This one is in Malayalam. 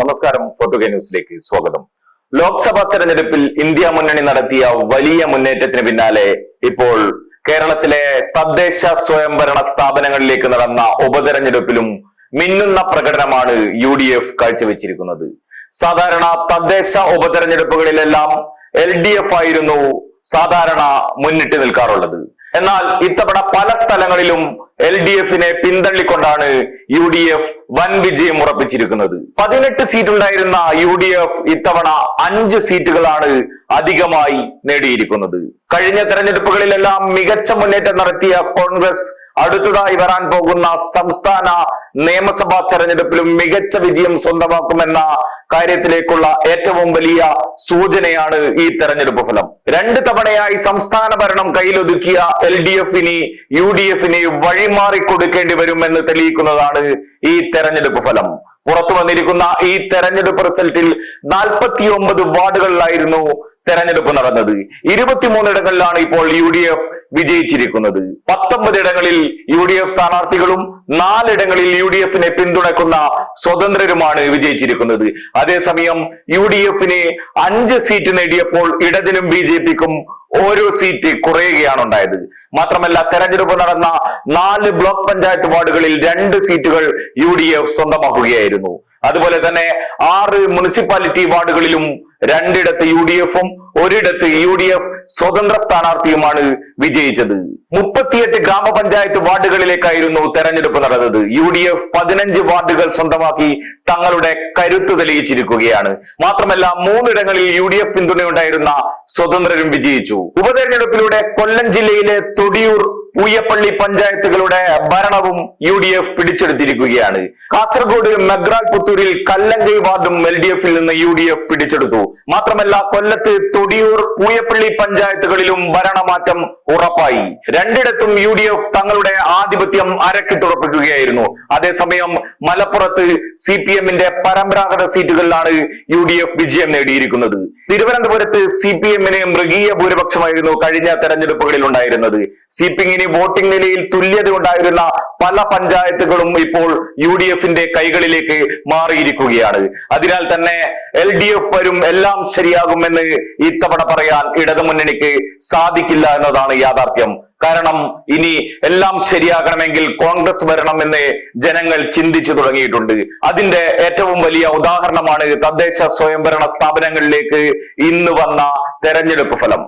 നമസ്കാരം. ഫോട്ടോ ന്യൂസിലേക്ക് സ്വാഗതം. ലോക്സഭാ തെരഞ്ഞെടുപ്പിൽ ഇന്ത്യ മുന്നണി നടത്തിയ വലിയ മുന്നേറ്റത്തിന് പിന്നാലെ ഇപ്പോൾ കേരളത്തിലെ തദ്ദേശ സ്വയംഭരണ സ്ഥാപനങ്ങളിലേക്ക് നടന്ന ഉപതെരഞ്ഞെടുപ്പിലും മിന്നുന്ന പ്രകടനമാണ് യു ഡി എഫ് കാഴ്ചവെച്ചിരിക്കുന്നത്. സാധാരണ തദ്ദേശ ഉപതെരഞ്ഞെടുപ്പുകളിലെല്ലാം എൽ ഡി എഫ് ആയിരുന്നു സാധാരണ മുന്നിട്ട് നിൽക്കാറുള്ളത്. എന്നാൽ ഇത്തവണ പല സ്ഥലങ്ങളിലും എൽ ഡി എഫിനെ പിന്തള്ളിക്കൊണ്ടാണ് യു ഡി എഫ് വൻ വിജയം ഉറപ്പിച്ചിരിക്കുന്നത്. പതിനെട്ട് സീറ്റ് ഉണ്ടായിരുന്ന യു ഡി എഫ് ഇത്തവണ അഞ്ച് സീറ്റുകളാണ് അധികമായി നേടിയിരിക്കുന്നത്. കഴിഞ്ഞ തെരഞ്ഞെടുപ്പുകളിലെല്ലാം മികച്ച മുന്നേറ്റം നടത്തിയ കോൺഗ്രസ് അടുത്തതായി വരാൻ പോകുന്ന സംസ്ഥാന നിയമസഭാ തെരഞ്ഞെടുപ്പിലും മികച്ച വിജയം സ്വന്തമാക്കുമെന്ന കാര്യത്തിലേക്കുള്ള ഏറ്റവും വലിയ സൂചനയാണ് ഈ തെരഞ്ഞെടുപ്പ് ഫലം. രണ്ട് തവണയായി സംസ്ഥാന ഭരണം കയ്യിലൊതുക്കിയ എൽ ഡി എഫിന് യു ഡി എഫിന് വഴിമാറി കൊടുക്കേണ്ടി വരുമെന്ന് തെളിയിക്കുന്നതാണ് ഈ തെരഞ്ഞെടുപ്പ് ഫലം. പുറത്തു വന്നിരിക്കുന്ന ഈ തെരഞ്ഞെടുപ്പ് റിസൾട്ടിൽ നാൽപ്പത്തി ഒമ്പത് വാർഡുകളിലായിരുന്നു തെരഞ്ഞെടുപ്പ് നടന്നത്. ഇരുപത്തിമൂന്നിടങ്ങളിലാണ് ഇപ്പോൾ യു ഡി എഫ് വിജയിച്ചിരിക്കുന്നത്. പത്തൊമ്പത് ഇടങ്ങളിൽ യു ഡി എഫ് സ്ഥാനാർത്ഥികളും നാലിടങ്ങളിൽ യു ഡി എഫിനെ പിന്തുണക്കുന്ന സ്വതന്ത്രരുമാണ് വിജയിച്ചിരിക്കുന്നത്. അതേസമയം യു ഡി എഫിന് അഞ്ച് സീറ്റ് നേടിയപ്പോൾ ഇടതിനും ബി ജെ പിക്കും ഓരോ സീറ്റ് കുറയുകയാണ് ഉണ്ടായത്. മാത്രമല്ല തെരഞ്ഞെടുപ്പ് നടന്ന നാല് ബ്ലോക്ക് പഞ്ചായത്ത് വാർഡുകളിൽ രണ്ട് സീറ്റുകൾ യു സ്വന്തമാക്കുകയായിരുന്നു. അതുപോലെ തന്നെ ആറ് മുനിസിപ്പാലിറ്റി വാർഡുകളിലും രണ്ടിടത്ത് യു ഡി എഫും ഒരിടത്ത് യു ഡി എഫ് സ്വതന്ത്ര സ്ഥാനാർത്ഥിയുമാണ് വിജയിച്ചത്. മുപ്പത്തിയെട്ട് ഗ്രാമപഞ്ചായത്ത് വാർഡുകളിലേക്കായിരുന്നു തെരഞ്ഞെടുപ്പ് നടന്നത്. യു ഡി എഫ് പതിനഞ്ച് വാർഡുകൾ സ്വന്തമാക്കി തങ്ങളുടെ കരുത്ത് തെളിയിച്ചിരിക്കുകയാണ്. മാത്രമല്ല മൂന്നിടങ്ങളിൽ യു ഡി എഫ് പിന്തുണയുണ്ടായിരുന്ന സ്വതന്ത്രരും വിജയിച്ചു. ഉപതെരഞ്ഞെടുപ്പിലൂടെ കൊല്ലം ജില്ലയിലെ തൊടിയൂർ പൂയപ്പള്ളി പഞ്ചായത്തുകളുടെ ഭരണവും യു ഡി എഫ് പിടിച്ചെടുത്തിരിക്കുകയാണ്. കാസർഗോഡ് മെഗ്രാൽ പുത്തൂരിൽ കല്ലങ്കൈ വാർഡും എൽ ഡി എഫിൽ നിന്ന് യു ഡി എഫ് പിടിച്ചെടുത്തു. മാത്രമല്ല കൊല്ലത്ത് തൊടിയൂർ പൂയപ്പള്ളി പഞ്ചായത്തുകളിലും ഭരണമാറ്റം ഉറപ്പായി. രണ്ടിടത്തും യു ഡി എഫ് തങ്ങളുടെ ആധിപത്യം അരക്കിട്ടുറപ്പിക്കുകയായിരുന്നു അതേസമയം മലപ്പുറത്ത് സി പി എമ്മിന്റെ പരമ്പരാഗത സീറ്റുകളിലാണ് യു ഡി എഫ് വിജയം നേടിയിരിക്കുന്നത്. തിരുവനന്തപുരത്ത് സി പി എമ്മിന് മൃഗീയ ഭൂരിപക്ഷമായിരുന്നു കഴിഞ്ഞ തെരഞ്ഞെടുപ്പുകളിൽ ഉണ്ടായിരുന്നത്. സി പി എമ്മിന് വോട്ടിംഗ് നിലയിൽ തുല്യത ഉണ്ടായിരുന്ന പല പഞ്ചായത്തുകളും ഇപ്പോൾ യു ഡി എഫിന്റെ കൈകളിലേക്ക് മാറിയിരിക്കുകയാണ്. അതിനാൽ തന്നെ എൽ ഡി എഫ് വരും എല്ലാം ശരിയാകുമെന്ന് ഇത്തവണ പറയാൻ ഇടതുമുന്നണിക്ക് സാധിക്കില്ല എന്നതാണ് യാഥാർത്ഥ്യം. കാരണം ഇനി എല്ലാം ശരിയാകണമെങ്കിൽ കോൺഗ്രസ് വരണമെന്ന് ജനങ്ങൾ ചിന്തിച്ചു തുടങ്ങിയിട്ടുണ്ട്. അതിന്റെ ഏറ്റവും വലിയ ഉദാഹരണമാണ് തദ്ദേശ സ്വയംഭരണ സ്ഥാപനങ്ങളിലേക്ക് ഇന്ന് വന്ന തെരഞ്ഞെടുപ്പ് ഫലം.